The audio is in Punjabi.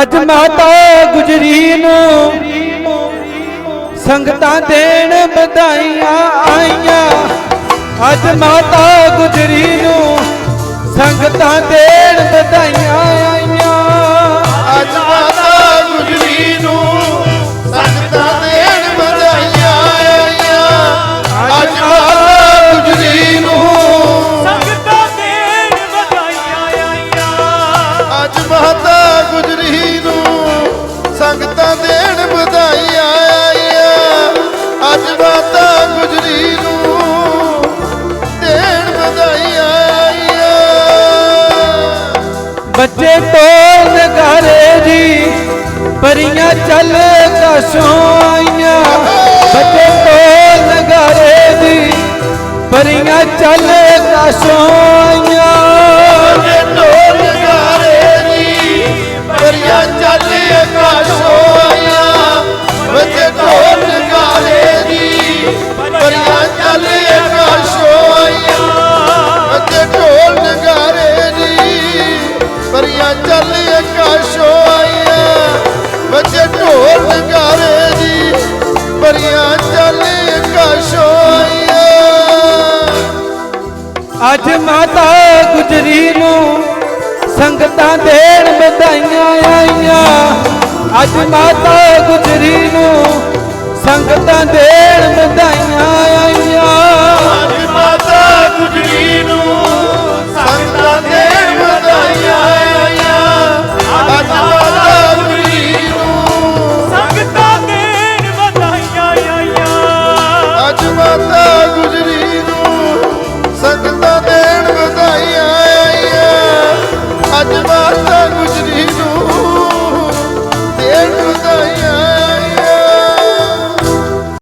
ਅੱਜ ਮਾਤਾ ਗੁਜਰੀ ਨੂੰ ਸੰਗਤਾਂ ਦੇਣ ਵਧਾਈਆਂ ਆਈਆਂ। ਅੱਜ ਮਾਤਾ ਗੁਜਰੀ ਨੂੰ ਸੰਗਤਾਂ ਦੇਣ ਵਧਾਈਆਂ ਬੱਚੇ ਢੋਲ ਘਰੇ ਜੀ ਪਰੀਆਂ ਚੱਲ ਕਸੋਂ ਆਈਆਂ। ਬੱਚੇ ਢੋਲ ਘਰੇ ਜੀ ਪਰੀਆਂ ਚੱਲ ਪਰੀਆਂ ਚੱਲ ਆਕਾਸ਼ੋਂ ਅੱਜ ਮਾਤਾ ਗੁਜਰੀ ਨੂੰ ਸੰਗਤਾਂ ਦੇਣ ਵਧਾਈਆਂ ਆਈਆਂ। ਅੱਜ ਮਾਤਾ ਗੁਜਰੀ ਨੂੰ ਸੰਗਤਾਂ ਦੇ